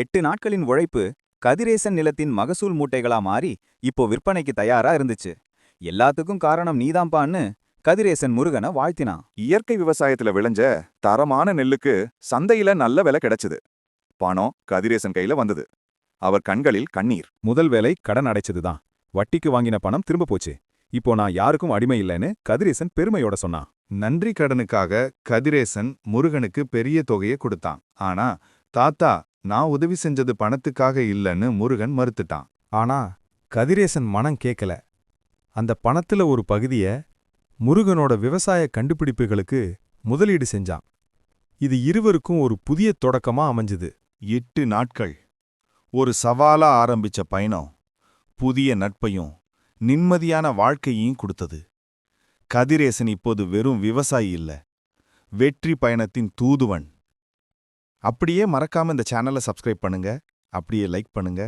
எட்டு நாட்களின் உழைப்பு கதிரேசன் நிலத்தின் மகசூல் மூட்டைகளா மாறி இப்போ விற்பனைக்கு தயாரா இருந்துச்சு. எல்லாத்துக்கும் காரணம் நீதாம்பான்னு கதிரேசன் முருகனை வாழ்த்தினான். இயற்கை விவசாயத்துல விளைஞ்ச தரமான நெல்லுக்கு சந்தையில நல்ல விலை கிடைச்சது. பணம் கதிரேசன் கையில வந்தது. அவர் கண்களில் கண்ணீர். முதல் வேலை கடன் அடைச்சதுதான். வட்டிக்கு வாங்கின பணம் திரும்ப போச்சு. இப்போ நான் யாருக்கும் அடிமை இல்லைன்னு கதிரேசன் பெருமையோட சொன்னான். நன்றி கடனுக்காக கதிரேசன் முருகனுக்கு பெரிய தொகையை கொடுத்தான். ஆனா தாத்தா நான் உதவி செஞ்சது பணத்துக்காக இல்லைன்னு முருகன் மறுத்துட்டான். ஆனா கதிரேசன் மனம் கேட்கல அந்த பணத்துல ஒரு பகுதிய முருகனோட விவசாய கண்டுபிடிப்புகளுக்கு முதலீடு செஞ்சான். இது இருவருக்கும் ஒரு புதிய தொடக்கமா அமைஞ்சுது. எட்டு நாட்கள். ஒரு சவாலா ஆரம்பிச்ச பயணம் புதிய நட்பையும் நிம்மதியான வாழ்க்கையையும் கொடுத்தது. கதிரேசன் இப்போது வெறும் விவசாயி இல்ல. வெற்றி பயணத்தின் தூதுவன். அப்படியே மறக்காம இந்த சேனலை சப்ஸ்கிரைப் பண்ணுங்க. அப்படியே லைக் பண்ணுங்க.